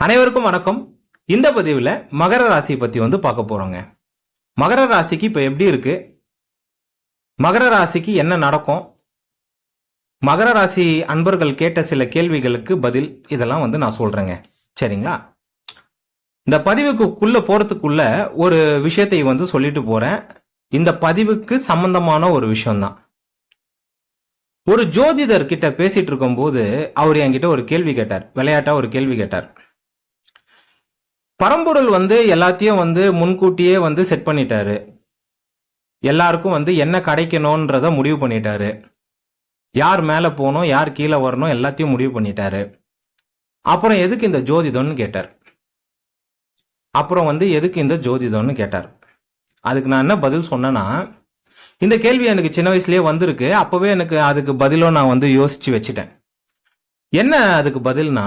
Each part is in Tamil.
அனைவருக்கும் வணக்கம். இந்த பதிவில் மகர ராசியை பற்றி வந்து பார்க்க போகிறோங்க மகர ராசிக்கு இப்போ எப்படி இருக்கு? மகர ராசிக்கு என்ன நடக்கும்? மகர ராசி அன்பர்கள் கேட்ட சில கேள்விகளுக்கு பதில் இதெல்லாம் வந்து நான் சொல்கிறேங்க சரிங்களா? இந்த பதிவுக்குள்ளே போகிறதுக்குள்ள ஒரு விஷயத்தை வந்து சொல்லிட்டு போகிறேன் இந்த பதிவுக்கு சம்பந்தமான ஒரு விஷயம்தான். ஒரு ஜோதிடர் கிட்ட பேசிட்டு இருக்கும்போது அவர் என்கிட்ட ஒரு கேள்வி கேட்டார். விளையாட்டா ஒரு கேள்வி கேட்டார். பரம்பொருள் வந்து எல்லாத்தையும் வந்து முன்கூட்டியே வந்து செட் பண்ணிட்டாரு. எல்லாருக்கும் வந்து என்ன கிடைக்கணுன்றத முடிவு பண்ணிட்டாரு. யார் மேலே போகணும் யார் கீழே வரணும் எல்லாத்தையும் முடிவு பண்ணிட்டாரு. அப்புறம் எதுக்கு இந்த ஜோதிடம்னு கேட்டார். அப்புறம் வந்து எதுக்கு இந்த ஜோதிடம்னு கேட்டார். அதுக்கு நான் என்ன பதில் சொன்னேன்னா இந்த கேள்வி எனக்கு சின்ன வயசுலேயே வந்திருக்கு. அப்போவே எனக்கு அதுக்கு பதிலும் நான் வந்து யோசிச்சு வச்சுட்டேன். என்ன அதுக்கு பதில்னா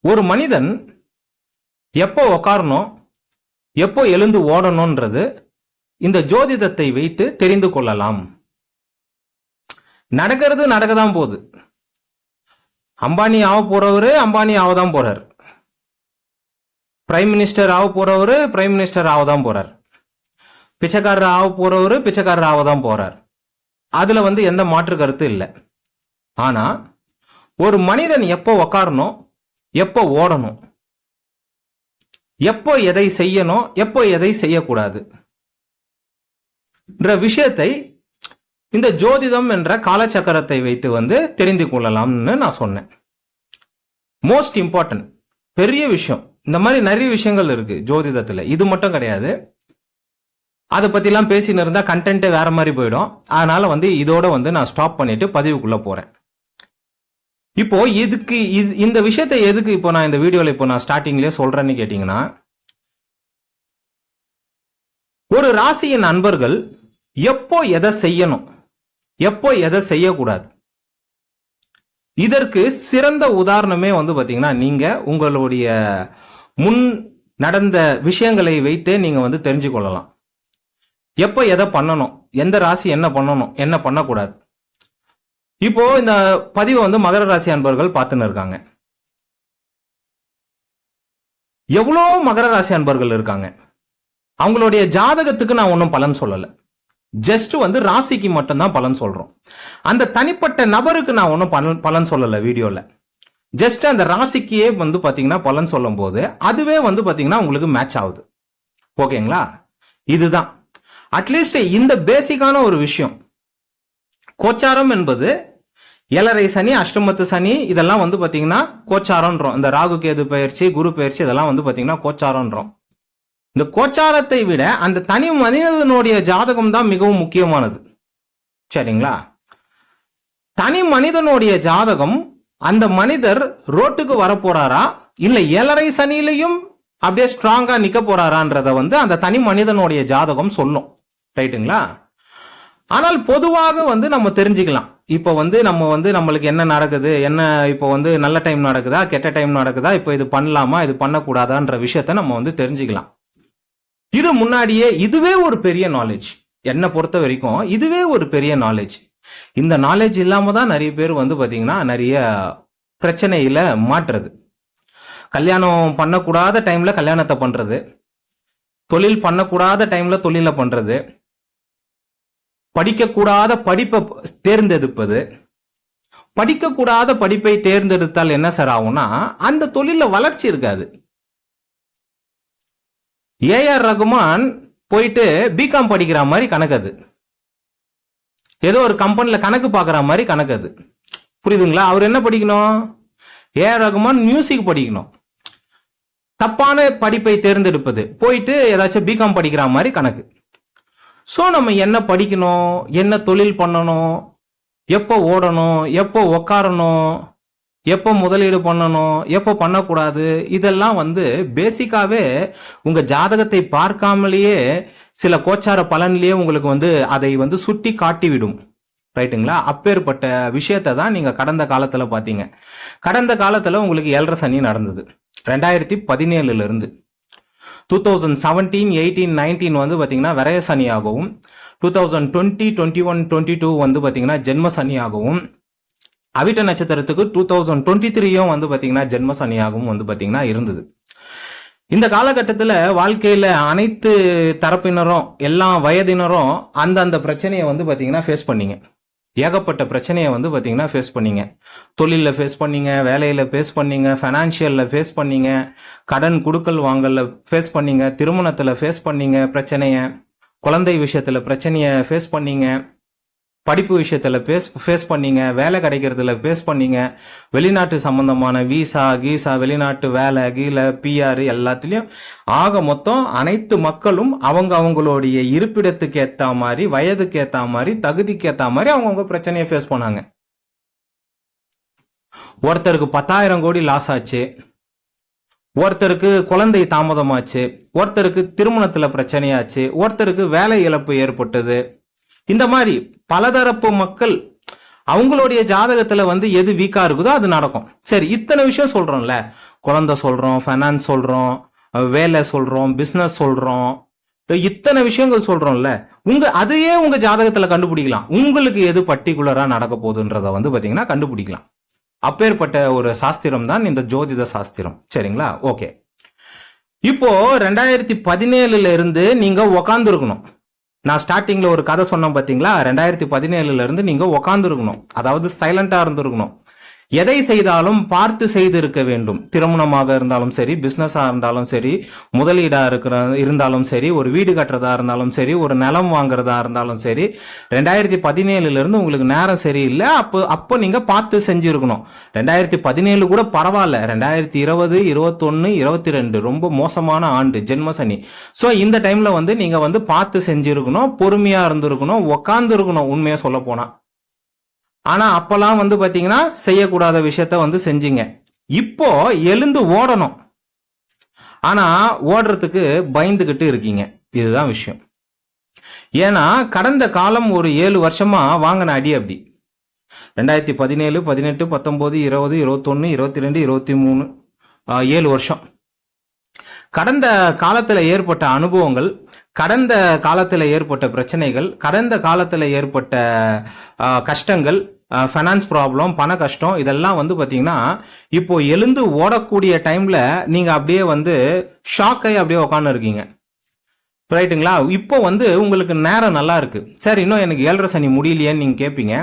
ஒரு மனிதன் எப்போ உக்காரணும் எப்போ எழுந்து ஓடணும்ன்றது இந்த ஜோதிடத்தை வைத்து தெரிந்து கொள்ளலாம். நடக்கிறது நடக்க தான் போகுது. அம்பானி ஆக போறவரு அம்பானி ஆக தான் போறார். பிரைம் மினிஸ்டர் ஆக போறவரு பிரைம் மினிஸ்டர் ஆக தான் போறார். பிச்சைக்காரர் ஆக போறவரு பிச்சைக்காரர் ஆக தான் போறார். அதுல வந்து எந்த மாற்று கருத்து இல்லை. ஆனா ஒரு மனிதன் எப்போ உக்காரணும் எப்போ ஓடணும் எப்போ எதை செய்யணும் எப்போ எதை செய்யக்கூடாது? என்ற விஷயத்தை இந்த ஜோதிடம் என்ற காலச்சக்கரத்தை வைத்து வந்து தெரிந்து கொள்ளலாம்னு நான் சொன்னேன். மோஸ்ட் இம்பார்ட்டன்ட் பெரிய விஷயம். இந்த மாதிரி நிறைய விஷயங்கள் இருக்கு ஜோதிடத்தில். இது மட்டும் கிடையாது. அதை பத்திலாம் பேசின்னு இருந்தா கண்டென்ட்டே வேற மாதிரி போயிடும். அதனால வந்து இதோட வந்து நான் ஸ்டாப் பண்ணிட்டு பதிவுக்குள்ள போறேன். இப்போ இதுக்கு இது- இந்த விஷயத்தை எதுக்கு இப்போ நான் இந்த வீடியோவில் இப்போ நான் ஸ்டார்டிங்லேயே சொல்றேன்னு கேட்டீங்கன்னா ஒரு ராசியின் நண்பர்கள் எப்போ எதை செய்யணும் எப்போ எதை செய்யக்கூடாது? இதற்கு சிறந்த உதாரணமே வந்து பார்த்தீங்கன்னா நீங்க உங்களுடைய முன் நடந்த விஷயங்களை வைத்தே நீங்க வந்து தெரிஞ்சு கொள்ளலாம் எப்போ எதை பண்ணணும் எந்த ராசி என்ன பண்ணணும் என்ன பண்ணக்கூடாது? இப்போ இந்த பதிவை வந்து மகர ராசி அன்பர்கள் பார்த்துன்னு இருக்காங்க. எவ்வளோ மகர ராசி அன்பர்கள் இருக்காங்க? அவங்களுடைய ஜாதகத்துக்கு நான் ஒன்றும் பலன் சொல்லலை. ஜஸ்ட் வந்து ராசிக்கு மட்டும்தான் பலன் சொல்கிறோம் அந்த தனிப்பட்ட நபருக்கு நான் ஒன்றும் பலன் பலன் சொல்லலை வீடியோவில் ஜஸ்ட் அந்த ராசிக்கே வந்து பார்த்தீங்கன்னா பலன் சொல்லும் போது அதுவே வந்து பார்த்தீங்கன்னா உங்களுக்கு மேட்ச் ஆகுது. ஓகேங்களா? இதுதான். அட்லீஸ்ட் இந்த பேசிக்கான ஒரு விஷயம். கோச்சாரம் என்பது ஏழரை சனி அஷ்டமத்து சனி இதெல்லாம் வந்து பாத்தீங்கன்னா கோச்சாரம்ன்றோம். இந்த ராகு கேது பயிற்சி குரு பயிற்சி இதெல்லாம் வந்து பாத்தீங்கன்னா கோச்சாரம்ன்றோம். இந்த கோச்சாரத்தை விட அந்த தனி மனிதனுடைய ஜாதகம் தான் மிகவும் முக்கியமானது. சரிங்களா? தனி மனிதனுடைய ஜாதகம் அந்த மனிதர் ரோட்டுக்கு வரப்போறாரா? இல்ல ஏழரை சனியிலையும் அப்படியே ஸ்ட்ராங்கா நிக்க போறாரான்றத வந்து அந்த தனி மனிதனுடைய ஜாதகம் சொல்லும். ரைட்டுங்களா? ஆனால் பொதுவாக வந்து நம்ம தெரிஞ்சுக்கலாம். இப்போ வந்து நம்ம வந்து நம்மளுக்கு என்ன நடக்குது என்ன இப்போ வந்து நல்ல டைம் நடக்குதா கெட்ட டைம் நடக்குதா இப்போ இது பண்ணலாமா இது பண்ணக்கூடாதான்ற விஷயத்த நம்ம வந்து தெரிஞ்சுக்கலாம். இது முன்னாடியே இதுவே ஒரு பெரிய நாலேஜ் என்னை பொறுத்த வரைக்கும் இதுவே ஒரு பெரிய நாலேஜ் இந்த நாலேஜ் இல்லாம தான் நிறைய பேர் வந்து பார்த்தீங்கன்னா நிறைய பிரச்சனையில மாற்றுறது கல்யாணம் பண்ணக்கூடாத டைம்ல கல்யாணத்தை பண்றது. தொழில் பண்ணக்கூடாத டைம்ல தொழிலை பண்றது. படிக்கக்கூடாத படிப்பை தேர்ந்தெடுப்பது. படிக்கக்கூடாத படிப்பை தேர்ந்தெடுத்தால் என்ன சார் ஆகும்னா அந்த தொழிலில் வளர்ச்சி இருக்காது. ஏஆர் ரகுமான் போயிட்டு பிகாம் படிக்கிற மாதிரி கணக்கு அது. ஏதோ ஒரு கம்பெனியில் கணக்கு பார்க்குற மாதிரி கணக்கு அது. புரியுதுங்களா? அவர் என்ன படிக்கணும்? ஏஆர் ரகுமான் மியூசிக் படிக்கணும். தப்பான படிப்பை தேர்ந்தெடுப்பது. போயிட்டு ஏதாச்சும் பிகாம் படிக்கிற மாதிரி கணக்கு. ஸோ நம்ம என்ன படிக்கணும்? என்ன தொழில் பண்ணணும்? எப்போ ஓடணும்? எப்போ உக்காரணும்? எப்போ முதலீடு பண்ணணும்? எப்போ பண்ணக்கூடாது? இதெல்லாம் வந்து பேசிக்காவே உங்க ஜாதகத்தை பார்க்காமலேயே சில கோச்சார பலன்லேயே உங்களுக்கு வந்து அதை வந்து சுட்டி காட்டிவிடும். ரைட்டுங்களா? அப்பேற்பட்ட விஷயத்தை தான் நீங்கள் கடந்த காலத்தில் பார்த்தீங்க. கடந்த காலத்தில் உங்களுக்கு ஏழரை சனி நடந்தது. ரெண்டாயிரத்தி பதினேழுலேருந்து two thousand seventeen eighteen nineteen வந்து பார்த்தீங்கன்னா விரய சனியாகவும் two thousand twenty twenty one twenty two வந்து பார்த்தீங்கன்னா ஜென்ம சனியாகவும் அவிட்ட நட்சத்திரத்துக்கு டூ தௌசண்ட் டுவெண்ட்டி த்ரீயும் வந்து பார்த்தீங்கன்னா ஜென்ம சனியாகவும் வந்து பார்த்தீங்கன்னா இருந்தது. இந்த காலகட்டத்தில் வாழ்க்கையில் அனைத்து தரப்பினரும் எல்லா வயதினரும் அந்தந்த பிரச்சனையை வந்து பார்த்தீங்கன்னா ஃபேஸ் பண்ணீங்க. ஏகப்பட்ட பிரச்சனையை வந்து பார்த்தீங்கன்னா ஃபேஸ் பண்ணீங்க. தொழிலில் ஃபேஸ் பண்ணீங்க வேலையில் ஃபேஸ் பண்ணீங்க ஃபைனான்ஷியலில் ஃபேஸ் பண்ணீங்க கடன் குடுக்கல் வாங்கலில் ஃபேஸ் பண்ணீங்க திருமணத்தில் ஃபேஸ் பண்ணீங்க பிரச்சனையை குழந்தை விஷயத்தில் பிரச்சனையை ஃபேஸ் பண்ணீங்க. படிப்பு விஷயத்தில் பேஸ் ஃபேஸ் பண்ணீங்க வேலை கிடைக்கிறதுல ஃபேஸ் பண்ணீங்க. வெளிநாட்டு சம்பந்தமான விசா கீசா வெளிநாட்டு வேலை கீழ பிஆர் எல்லாத்துலேயும் ஆக மொத்தம் அனைத்து மக்களும் அவங்க அவங்களுடைய இருப்பிடத்துக்கு ஏற்ற மாதிரி வயதுக்கு ஏற்ற மாதிரி தகுதிக்கு ஏற்ற மாதிரி அவங்கவுங்க பிரச்சனையை ஃபேஸ் பண்ணாங்க. ஒருத்தருக்கு பத்தாயிரம் கோடி லாஸ் ஆச்சு. ஒருத்தருக்கு குழந்தை தாமதமாச்சு. ஒருத்தருக்கு திருமணத்தில் பிரச்சனையாச்சு. ஒருத்தருக்கு வேலை இழப்பு ஏற்பட்டது. இந்த மாதிரி பலதரப்பு மக்கள் அவங்களுடைய ஜாதகத்துல வந்து எது வீக்கா இருக்குதோ அது நடக்கும். சரி இத்தனை விஷயம் சொல்றோம்ல. குழந்தை சொல்றோம் ஃபைனான்ஸ் சொல்றோம் வேலை சொல்றோம் பிசினஸ் சொல்றோம். இத்தனை விஷயங்கள் சொல்றோம்ல. உங்க அதையே உங்க ஜாதகத்துல கண்டுபிடிக்கலாம். உங்களுக்கு எது பர்டிகுலரா நடக்க போகுதுன்றத வந்து பாத்தீங்கன்னா கண்டுபிடிக்கலாம். அப்பேற்பட்ட ஒரு சாஸ்திரம் தான் இந்த ஜோதிட சாஸ்திரம். சரிங்களா? ஓகே. இப்போ ரெண்டாயிரத்தி பதினேழுல இருந்து நீங்க உக்காந்துருக்கணும். நான் ஸ்டார்டிங்கில் ஒரு கதை சொன்னேன் பார்த்தீங்களா ரெண்டாயிரத்தி பதினேழுல இருந்து உக்காந்துருக்கணும். அதாவது சைலண்ட்டாக இருந்திருக்கணும். எதை செய்தாலும் பார்த்து செய்திருக்க வேண்டும். திருமணமாக இருந்தாலும் சரி பிஸ்னஸாக இருந்தாலும் சரி முதலீடாக இருக்கிற இருந்தாலும் சரி ஒரு வீடு கட்டுறதா இருந்தாலும் சரி ஒரு நிலம் வாங்குறதா இருந்தாலும் சரி ரெண்டாயிரத்தி பதினேழுலேருந்து உங்களுக்கு நேரம் சரியில்லை. அப்போ அப்போ நீங்கள் பார்த்து செஞ்சுருக்கணும். ரெண்டாயிரத்தி பதினேழு கூட பரவாயில்ல. ரெண்டாயிரத்தி இருபது இருபத்தொன்னு இருபத்தி ரெண்டு ரொம்ப மோசமான ஆண்டு ஜென்ம சனி ஸோ இந்த டைமில் வந்து நீங்கள் வந்து பார்த்து செஞ்சுருக்கணும் பொறுமையாக இருந்திருக்கணும் உட்காந்துருக்கணும் உண்மையாக சொல்ல போனால் ஆனா அப்பெல்லாம் வந்து பாத்தீங்கன்னா செய்யக்கூடாத விஷயத்த வந்து செஞ்சீங்க. இப்போ எழுந்து ஓடணும். ஆனா ஓடுறதுக்கு பயந்துகிட்டு இருக்கீங்க. இதுதான் விஷயம். ஏன்னா கடந்த காலம் ஒரு ஏழு வருஷமா வாங்கின அடி அப்படி. ரெண்டாயிரத்தி பதினேழு பதினெட்டு பத்தொன்பது இருபது இருபத்தொன்னு இருபத்தி ரெண்டு இருபத்தி மூணு ஏழு வருஷம். கடந்த காலத்தில் ஏற்பட்ட அனுபவங்கள் கடந்த காலத்தில் ஏற்பட்ட பிரச்சனைகள் கடந்த காலத்தில் ஏற்பட்ட கஷ்டங்கள் ஃபைனான்ஸ் ப்ராப்ளம் பண கஷ்டம் இதெல்லாம் வந்து பார்த்தீங்கன்னா இப்போ எழுந்து ஓடக்கூடிய டைமில் நீங்கள் அப்படியே வந்து ஷாக்கை அப்படியே உட்காந்து இருக்கீங்க. ரைட்டுங்களா இப்போ வந்து உங்களுக்கு நேரம் நல்லா இருக்கு. சார் இன்னும் எனக்கு ஏழரை சனி முடியலையேன்னு நீங்கள் கேட்பீங்க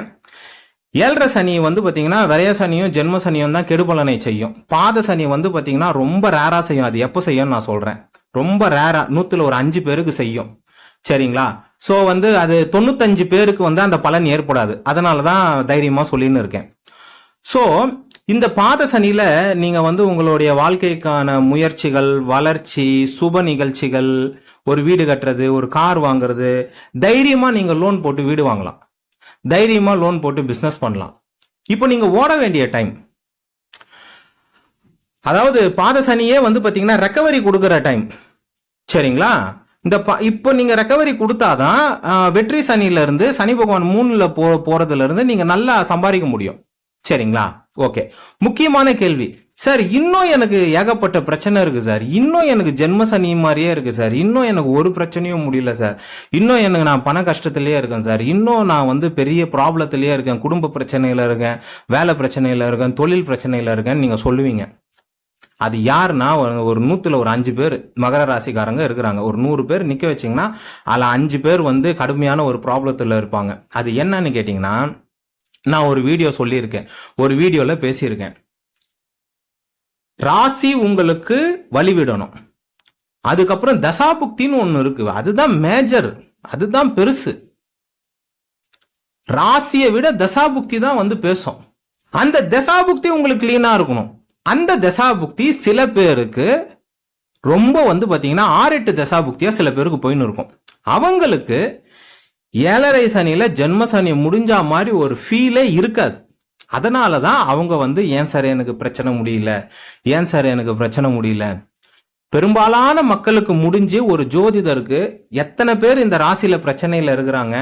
ஏழரை சனி வந்து பார்த்தீங்கன்னா விரைய சனியும் ஜென்ம சனியும் தான் கெடுபலனை செய்யும். பாத சனி வந்து பார்த்தீங்கன்னா ரொம்ப ரேராக செய்யும். அது எப்போ செய்யும்னு நான் சொல்கிறேன் ரொம்ப ரேரா நூத்துல ஒரு அஞ்சு பேருக்கு செய்யும். சரிங்களா? ஸோ வந்து அது தொண்ணூத்தஞ்சு பேருக்கு வந்து அந்த பலன் ஏற்படாது. அதனால தான் தைரியமா சொல்லின்னு இருக்கேன். ஸோ இந்த பாத சனியில நீங்க வந்து உங்களுடைய வாழ்க்கைக்கான முயற்சிகள் வளர்ச்சி சுப நிகழ்ச்சிகள் ஒரு வீடு கட்டுறது ஒரு கார் வாங்குறது தைரியமா நீங்க லோன் போட்டு வீடு வாங்கலாம். தைரியமா லோன் போட்டு பிஸ்னஸ் பண்ணலாம். இப்போ நீங்க ஓட வேண்டிய டைம் அதாவது பாத சனியே வந்து பார்த்தீங்கன்னா ரெக்கவரி கொடுக்குற டைம் சரிங்களா? இந்த ப- இப்போ நீங்கள் ரெக்கவரி கொடுத்தாதான் வெற்றி சனியிலேருந்து சனி பகவான் மூணுல போ போகிறதுலேருந்து நீங்கள் நல்லா சம்பாதிக்க முடியும். சரிங்களா? ஓகே முக்கியமான கேள்வி. சார் இன்னும் எனக்கு ஏகப்பட்ட பிரச்சனை இருக்கு சார். இன்னும் எனக்கு ஜென்ம சனி மாதிரியே இருக்கு சார். இன்னும் எனக்கு ஒரு பிரச்சனையும் முடியல சார். இன்னும் எனக்கு நான் பண கஷ்டத்திலேயே இருக்கேன் சார். இன்னும் நான் வந்து பெரிய ப்ராப்ளத்திலேயே இருக்கேன். குடும்ப பிரச்சனையில இருக்கேன். வேலை பிரச்சனையில இருக்கேன். தொழில் பிரச்சனையில இருக்கேன்னு நீங்க சொல்லுவீங்க. அது யாருன்னா ஒரு- நூற்றுல நூத்துல ஒரு அஞ்சு பேர் மகர ராசிக்காரங்க இருக்கிறாங்க. ஒரு நூறு பேர் நிக்க வச்சிங்கன்னா அதுல அஞ்சு பேர் வந்து கடுமையான ஒரு ப்ராப்ளத்துல இருப்பாங்க. அது என்னன்னு கேட்டிங்கன்னா நான் ஒரு வீடியோ சொல்லியிருக்கேன். ஒரு வீடியோல பேசியிருக்கேன். ராசி உங்களுக்கு வழிவிடணும். அதுக்கப்புறம் தசாபுக்தின்னு ஒண்ணு இருக்கு. அதுதான் மேஜர் அதுதான் பெருசு. ராசியை விட தசாபுக்தி தான் வந்து பேசும். அந்த தசாபுக்தி உங்களுக்கு கிளீனா இருக்கணும். அந்த தசாபுக்தி சில பேருக்கு ரொம்ப வந்து பார்த்தீங்கன்னா ஆறு எட்டு தசாபுக்தியாக சில பேருக்கு போயின்னு இருக்கும். அவங்களுக்கு ஏழரை சனியில் ஜென்ம சனி முடிஞ்சா மாதிரி ஒரு ஃபீலே இருக்காது. அதனால தான் அவங்க வந்து ஏன் சார் எனக்கு பிரச்சனை முடியல? ஏன் சார் எனக்கு பிரச்சனை முடியல? பெரும்பாலான மக்களுக்கு முடிஞ்சு ஒரு ஜோதிடருக்கு எத்தனை பேர் இந்த ராசியில பிரச்சனையில இருக்கிறாங்க?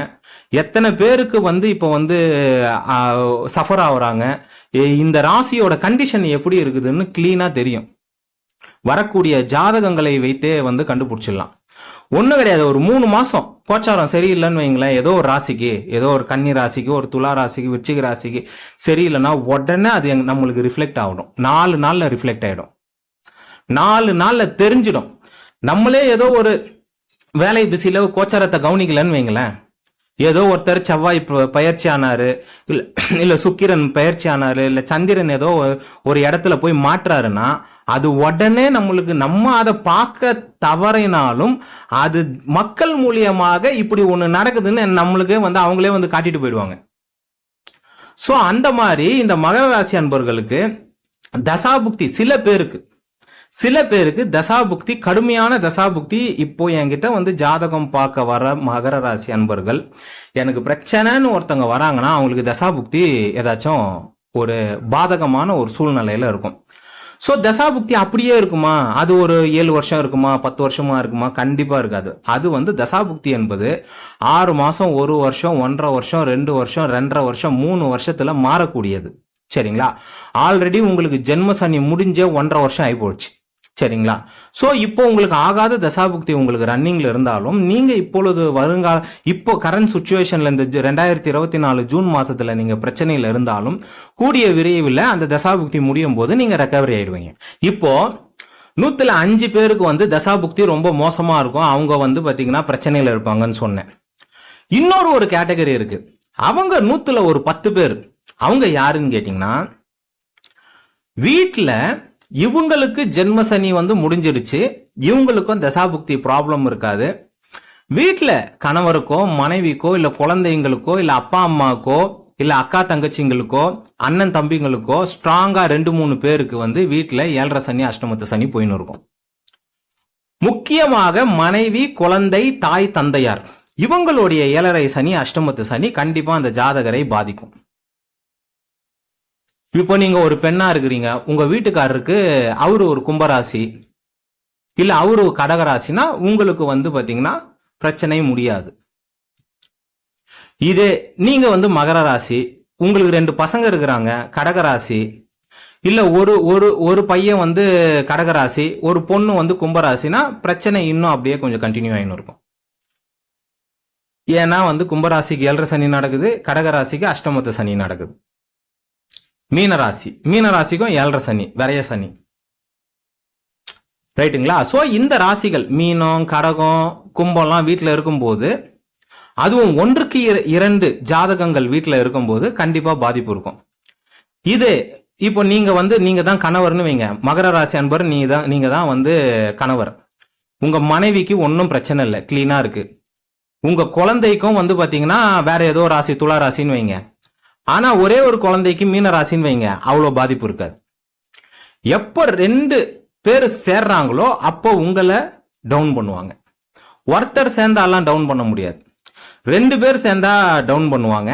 எத்தனை பேருக்கு வந்து இப்போ வந்து சஃபர் ஆகுறாங்க? இந்த ராசியோட கண்டிஷன் எப்படி இருக்குதுன்னு கிளீனா தெரியும். வரக்கூடிய ஜாதகங்களை வைத்தே வந்து கண்டுபிடிச்சிடலாம். ஒன்றும் கிடையாது ஒரு மூணு மாசம். கோச்சாரம் சரியில்லைன்னு வைங்களேன் ஏதோ ஒரு ராசிக்கு ஏதோ ஒரு கன்னி ராசிக்கு ஒரு துலா ராசிக்கு விச்சிக ராசிக்கு சரியில்லைன்னா உடனே அது நம்மளுக்கு ரிஃப்ளெக்ட் ஆகணும். நாலு நாளில் ரிஃப்ளெக்ட் ஆகிடும் நாலு நாளில் தெரிஞ்சிடும். நம்மளே ஏதோ ஒரு வேலை பிஸியில கோச்சாரத்தை கவனிக்கலன்னு வைங்களேன். ஏதோ ஒருத்தர் செவ்வாய் ப- பயிற்சி ஆனாரு இல்லை இல்லை சுக்கிரன் பயிற்சி ஆனாரு இல்லை சந்திரன் ஏதோ ஒரு- இடத்துல போய் மாற்றாருன்னா அது உடனே நம்மளுக்கு நம்ம அதை பார்க்க தவறினாலும் அது மக்கள் மூலியமாக இப்படி ஒன்று நடக்குதுன்னு நம்மளுக்கு வந்து அவங்களே வந்து காட்டிட்டு போயிடுவாங்க. ஸோ அந்த மாதிரி இந்த மகர ராசி அன்பர்களுக்கு தசாபுக்தி சில பேருக்கு சில பேருக்கு தசாபுக்தி கடுமையான தசாபுக்தி இப்போ என்கிட்ட வந்து ஜாதகம் பார்க்க வர மகர ராசி அன்பர்கள். எனக்கு பிரச்சனைன்னு ஒருத்தவங்க வராங்கன்னா அவங்களுக்கு தசாபுக்தி ஏதாச்சும் ஒரு பாதகமான ஒரு சூழ்நிலையில இருக்கும். ஸோ தசாபுக்தி அப்படியே இருக்குமா? அது ஒரு ஏழு வருஷம் இருக்குமா? பத்து வருஷமா இருக்குமா? கண்டிப்பாக இருக்காது. அது வந்து தசாபுக்தி என்பது ஆறு மாதம் ஒரு வருஷம் ஒன்றரை வருஷம் ரெண்டு வருஷம் ரெண்டரை வருஷம் மூணு வருஷத்தில் மாறக்கூடியது. சரிங்களா? ஆல்ரெடி உங்களுக்கு ஜென்ம சனி முடிஞ்ச ஒன்றரை வருஷம் ஆகி போச்சு சரிங்களா? ஸோ இப்போ உங்களுக்கு ஆகாத தசாபுக்தி உங்களுக்கு ரன்னிங்கில் இருந்தாலும் நீங்கள் இப்பொழுது வருங்கால இப்போ கரண்ட் சுச்சுவேஷனில் இந்த ரெண்டாயிரத்தி இருபத்தி நாலு ஜூன் மாதத்தில் நீங்கள் பிரச்சனையில் இருந்தாலும் கூடிய விரைவில் அந்த தசாபுக்தி முடியும் போது நீங்கள் ரெக்கவரி ஆயிடுவீங்க. இப்போது நூற்றுல அஞ்சு பேருக்கு வந்து தசாபுக்தி ரொம்ப மோசமாக இருக்கும். அவங்க வந்து பார்த்தீங்கன்னா பிரச்சனையில் இருப்பாங்கன்னு சொன்னேன். இன்னொரு ஒரு கேட்டகரி இருக்கு. அவங்க நூற்றுல ஒரு பத்து பேர். அவங்க யாருன்னு கேட்டிங்கன்னா வீட்டில் இவங்களுக்கு ஜென்ம சனி வந்து முடிஞ்சிடுச்சு. இவங்களுக்கும் தசாபுக்தி ப்ராப்ளம் இருக்காது. வீட்டில் கணவருக்கோ மனைவிக்கோ இல்லை குழந்தைங்களுக்கோ இல்லை அப்பா அம்மாக்கோ இல்லை அக்கா தங்கச்சிங்களுக்கோ அண்ணன் தம்பிங்களுக்கோ ஸ்ட்ராங்காக ரெண்டு மூணு பேருக்கு வந்து வீட்டில் ஏழரை சனி அஷ்டமத்து சனி போயின்னு இருக்கும். முக்கியமாக மனைவி குழந்தை தாய் தந்தையார். இவங்களுடைய ஏழரை சனி அஷ்டமத்து சனி கண்டிப்பாக அந்த ஜாதகரை பாதிக்கும். இப்போ நீங்க ஒரு பெண்ணா இருக்கிறீங்க. உங்க வீட்டுக்காரருக்கு அவரு ஒரு கும்பராசி இல்ல அவரு ஒரு கடகராசினா உங்களுக்கு வந்து பாத்தீங்கன்னா பிரச்சனை முடியாது. இது நீங்க வந்து மகர ராசி உங்களுக்கு ரெண்டு பசங்க இருக்கிறாங்க கடகராசி இல்ல ஒரு ஒரு ஒரு பையன் வந்து கடகராசி ஒரு பொண்ணு வந்து கும்பராசினா பிரச்சனை இன்னும் அப்படியே கொஞ்சம் கண்டினியூ ஆகின்னு இருக்கும். ஏன்னா வந்து கும்பராசிக்கு ஏழரை சனி நடக்குது கடகராசிக்கு அஷ்டமத்து சனி நடக்குது. மீனராசி. மீனராசிக்கும் ஏழரை சனி விரைய சனி. ரைட்டுங்களா? ஸோ இந்த ராசிகள் மீனம் கடகம் கும்பம்லாம் வீட்டில் இருக்கும்போது அதுவும் ஒன்றுக்கு இர- இரண்டு ஜாதகங்கள் வீட்டில் இருக்கும்போது கண்டிப்பாக பாதிப்பு இருக்கும். இது இப்போ நீங்க வந்து நீங்க தான் கணவர்னு வைங்க. மகர ராசி அன்பர் நீ தான் நீங்க தான் வந்து கணவர். உங்க மனைவிக்கு ஒன்றும் பிரச்சனை இல்லை. கிளீனா இருக்கு. உங்க குழந்தைக்கும் வந்து பாத்தீங்கன்னா வேற ஏதோ ராசி துலா ராசின்னு வைங்க. ஆனா ஒரே ஒரு குழந்தைக்கு மீன ராசின்னு வைங்க அவ்வளோ பாதிப்பு இருக்காது. எப்போ ரெண்டு பேர் சேர்றாங்களோ அப்போ உங்களை டவுன் பண்ணுவாங்க. ஒருத்தர் சேர்ந்தாலாம் டவுன் பண்ண முடியாது. ரெண்டு பேர் சேர்ந்தா டவுன் பண்ணுவாங்க.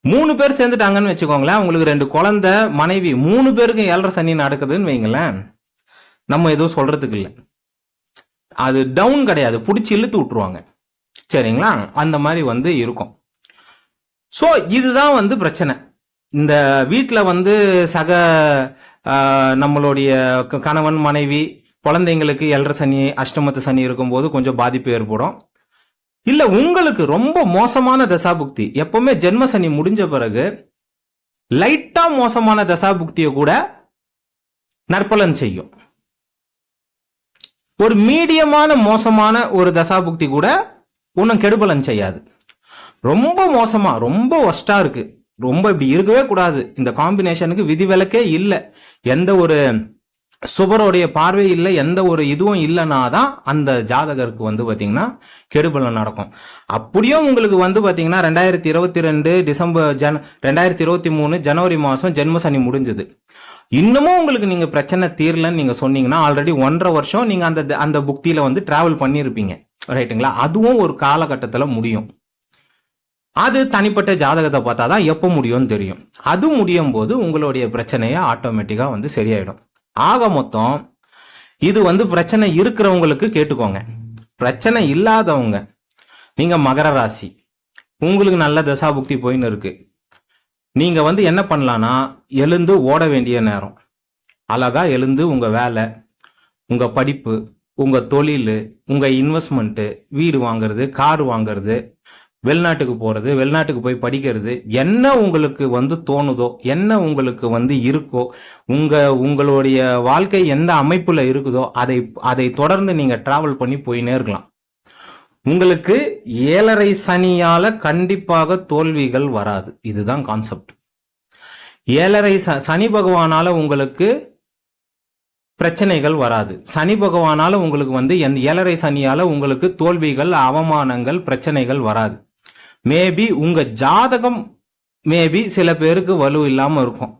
மூணு பேர் சேர்ந்துட்டாங்கன்னு வச்சுக்கோங்களேன் உங்களுக்கு ரெண்டு குழந்தை மனைவி மூணு பேருக்கும் ஏழரை சனி நடக்குதுன்னு வைங்களேன் நம்ம எதுவும் சொல்றதுக்கு இல்லை. அது டவுன் கிடையாது பிடிச்சி இழுத்து விட்டுருவாங்க. சரிங்களா? அந்த மாதிரி வந்து இருக்கும். ஸோ இதுதான் வந்து பிரச்சனை. இந்த வீட்டில் வந்து சக நம்மளுடைய க- கணவன் மனைவி குழந்தைங்களுக்கு எல்ற சனி அஷ்டமத்து சனி இருக்கும்போது கொஞ்சம் பாதிப்பு ஏற்படும். இல்லை உங்களுக்கு ரொம்ப மோசமான தசாபுக்தி. எப்பவுமே ஜென்ம சனி முடிஞ்ச பிறகு லைட்டா மோசமான தசாபுக்தியை கூட நற்பலன் செய்யும். ஒரு மீடியமான மோசமான ஒரு தசாபுக்தி கூட ஒன்றும் கெடுபலன் செய்யாது. ரொம்ப மோசமா ரொம்ப ஒஸ்டா இருக்கு. ரொம்ப இப்படி இருக்கவே கூடாது. இந்த காம்பினேஷனுக்கு விதிவிலக்கே இல்லை. எந்த ஒரு சுபருடைய பார்வை இல்லை எந்த ஒரு இதுவும் இல்லைனா தான் அந்த ஜாதகருக்கு வந்து பார்த்தீங்கன்னா கெடுபலம் நடக்கும். அப்படியும் உங்களுக்கு வந்து பார்த்தீங்கன்னா ரெண்டாயிரத்தி இருபத்தி ரெண்டு டிசம்பர் ஜன ரெண்டாயிரத்தி இருபத்தி மூணு ஜனவரி மாதம் ஜென்ம சனி முடிஞ்சது. இன்னமும் உங்களுக்கு நீங்கள் பிரச்சனை தீரலன்னு நீங்கள் சொன்னீங்கன்னா ஆல்ரெடி ஒன்றரை வருஷம் நீங்கள் அந்த அந்த புக்தியில் வந்து டிராவல் பண்ணியிருப்பீங்க ரைட்டுங்களா அதுவும் ஒரு காலகட்டத்தில் முடியும். அது தனிப்பட்ட ஜாதகத்தை பார்த்தா தான் எப்போ முடியும்னு தெரியும். அது முடியும் போது உங்களுடைய பிரச்சனையை ஆட்டோமேட்டிக்காக வந்து சரியாயிடும். ஆக மொத்தம் இது வந்து பிரச்சனை இருக்கிறவங்களுக்கு கேட்டுக்கோங்க. பிரச்சனை இல்லாதவங்க நீங்கள் மகர ராசி உங்களுக்கு நல்ல தசாபுக்தி போயின்னு இருக்கு. நீங்கள் வந்து என்ன பண்ணலான்னா எழுந்து ஓட வேண்டிய நேரம். அழகாக எழுந்து உங்கள் வேலை உங்கள் படிப்பு உங்கள் தொழில் உங்கள் இன்வெஸ்ட்மெண்ட்டு வீடு வாங்குறது கார் வாங்குறது வெளிநாட்டுக்கு போகிறது வெளிநாட்டுக்கு போய் படிக்கிறது என்ன உங்களுக்கு வந்து தோணுதோ என்ன உங்களுக்கு வந்து இருக்கோ உங்கள் உங்களுடைய வாழ்க்கை எந்த அமைப்பில் இருக்குதோ அதை அதை தொடர்ந்து நீங்கள் ட்ராவல் பண்ணி போயினே இருக்கலாம். உங்களுக்கு ஏழரை சனியால் கண்டிப்பாக தோல்விகள் வராது. இதுதான் கான்செப்ட் ஏழரை ச- சனி பகவானால் உங்களுக்கு பிரச்சனைகள் வராது. சனி பகவானால உங்களுக்கு வந்து எந்த ஏழரை சனியால உங்களுக்கு தோல்விகள் அவமானங்கள் பிரச்சனைகள் வராது. மேபி உங்க ஜாதகம் மேபி சில பேருக்கு வலு இல்லாம இருக்கும்.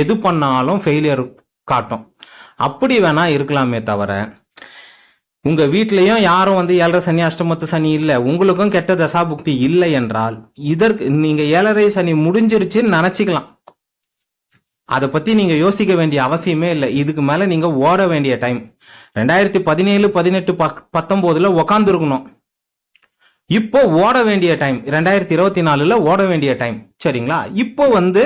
எது பண்ணாலும் ஃபெயிலியர் காட்டும். அப்படி வேணா இருக்கலாமே தவிர உங்க வீட்லயும் யாரும் வந்து ஏழரை சனி அஷ்டமத்து சனி இல்லை. உங்களுக்கும் கெட்ட தசாபுக்தி இல்லை என்றால் இதற்கு நீங்க ஏழரை சனி முடிஞ்சிருச்சுன்னு நினைச்சிக்கலாம். அதை பத்தி நீங்க யோசிக்க வேண்டிய அவசியமே இல்லை. இதுக்கு மேல நீங்க ஓட வேண்டிய டைம் ரெண்டாயிரத்தி பதினேழு பதினெட்டு பத்தொன்பதுல உக்காந்துருக்கணும். இருக்கணும் இப்போ ஓட வேண்டிய டைம் ரெண்டாயிரத்தி இருபத்தி நாலுல ஓட வேண்டிய டைம் சரிங்களா? இப்போ வந்து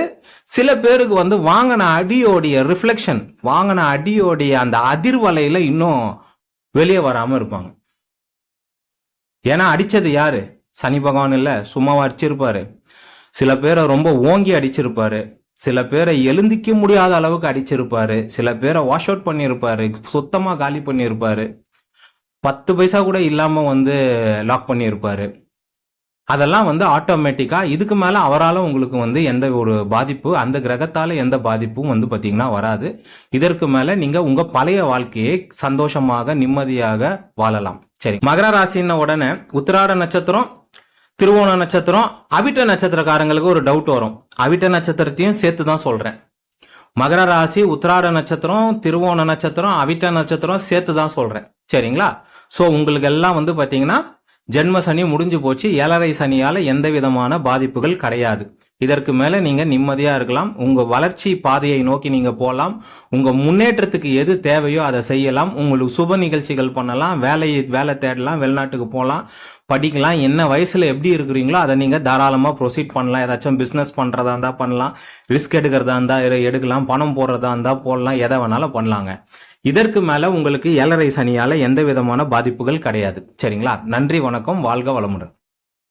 சில பேருக்கு வந்து வாங்கின அடியோடைய ரிஃப்ளெக்ஷன் வாங்கின அடியோடைய அந்த அதிர்வலையில இன்னும் வெளியே வராம இருப்பாங்க. ஏன்னா அடிச்சது யாரு? சனி பகவான் இல்ல சும்மாவா அடிச்சிருப்பாரு. சில பேரை ரொம்ப ஓங்கி அடிச்சிருப்பாரு. சில பேரை எழுந்திக்க முடியாத அளவுக்கு அடிச்சிருப்பாரு. சில பேரை வாஷ் அவுட் பண்ணியிருப்பாரு சுத்தமா காலி பண்ணியிருப்பாரு பத்து பைசா கூட இல்லாமல் வந்து லாக் பண்ணியிருப்பார். அதெல்லாம் வந்து ஆட்டோமேட்டிக்காக இதுக்கு மேலே அவரால் உங்களுக்கு வந்து எந்த ஒரு பாதிப்பு அந்த கிரகத்தால் எந்த பாதிப்பும் வந்து பார்த்திங்கன்னா வராது. இதற்கு மேலே நீங்கள் உங்கள் பழைய வாழ்க்கையை சந்தோஷமாக நிம்மதியாக வாழலாம். சரி. மகர ராசின்ன உடனே உத்திராட நட்சத்திரம் திருவோண நட்சத்திரம் அவிட்ட நட்சத்திரக்காரங்களுக்கு ஒரு டவுட் வரும். அவிட்ட நட்சத்திரத்தையும் சேர்த்து தான் சொல்கிறேன் மகர ராசி உத்திராட நட்சத்திரம் திருவோண நட்சத்திரம் அவிட்ட நட்சத்திரம் சேர்த்து தான் சொல்கிறேன் சரிங்களா? ஸோ உங்களுக்கு எல்லாம் வந்து பார்த்தீங்கன்னா ஜென்ம சனி முடிஞ்சு போச்சு. ஏழரை சனியால் எந்த விதமான பாதிப்புகள் கிடையாது. இதற்கு மேலே நீங்கள் நிம்மதியாக இருக்கலாம். உங்கள் வளர்ச்சி பாதையை நோக்கி நீங்கள் போகலாம் உங்கள் முன்னேற்றத்துக்கு எது தேவையோ அதை செய்யலாம். உங்களுக்கு சுப நிகழ்ச்சிகள் பண்ணலாம். வேலையை வேலை தேடலாம். வெளிநாட்டுக்கு போகலாம் படிக்கலாம். என்ன வயசில் எப்படி இருக்கிறீங்களோ அதை நீங்கள் தாராளமாக ப்ரொசீட் பண்ணலாம். ஏதாச்சும் பிஸ்னஸ் பண்ணுறதா இருந்தால் பண்ணலாம். ரிஸ்க் எடுக்கிறதா இருந்தால் எடுக்கலாம். பணம் போடுறதா இருந்தால் போடலாம். எதை வேணாலும் பண்ணலாங்க. இதற்கு மேல உங்களுக்கு ஏழரை சனியால எந்த விதமான பாதிப்புகள் கிடையாது. சரிங்களா? நன்றி வணக்கம் வாழ்க வளமுடன்.